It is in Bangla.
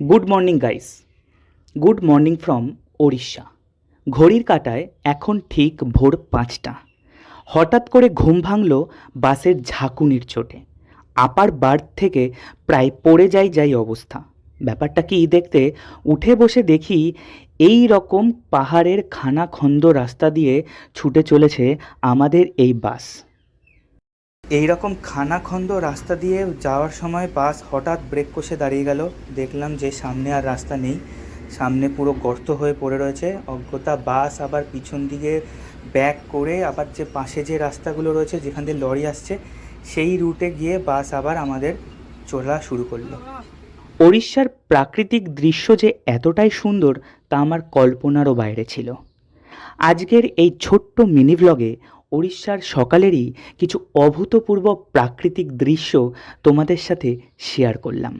Good morning guys good morning from Odisha ঘড়ির কাটায় এখন ঠিক ভোর পাঁচটা। হঠাৎ করে ঘুম ভাঙল বাসের ঝাঁকুনির চোটে আপার বার্থ থেকে প্রায় পড়ে যাই যাই অবস্থা। ব্যাপারটা কি দেখতে উঠে বসে দেখি এই রকম পাহাড়ের খানাখন্দ রাস্তা দিয়ে ছুটে চলেছে আমাদের এই বাস। এই রকম খানাখন্দ রাস্তা দিয়ে যাওয়ার সময় বাস হঠাৎ ব্রেক কষে দাঁড়িয়ে গেল। দেখলাম যে সামনে আর রাস্তা নেই। সামনে পুরো গর্ত হয়ে পড়ে রয়েছে। অজ্ঞতা বাস আবার পিছন দিকে ব্যাক করে আবার যে পাশে যে রাস্তাগুলো রয়েছে, যেখান দিয়ে লরি আসছে, সেই রুটে গিয়ে বাস আবার আমাদের চলা শুরু করল। উড়িষ্যার প্রাকৃতিক দৃশ্য যে এতটাই সুন্দর, তা আমার কল্পনারও বাইরে ছিল। আজকের এই ছোট্ট মিনি ভ্লগে উড়িষ্যার সকালেরই কিছু অভূতপূর্ব প্রাকৃতিক দৃশ্য তোমাদের সাথে শেয়ার করলাম।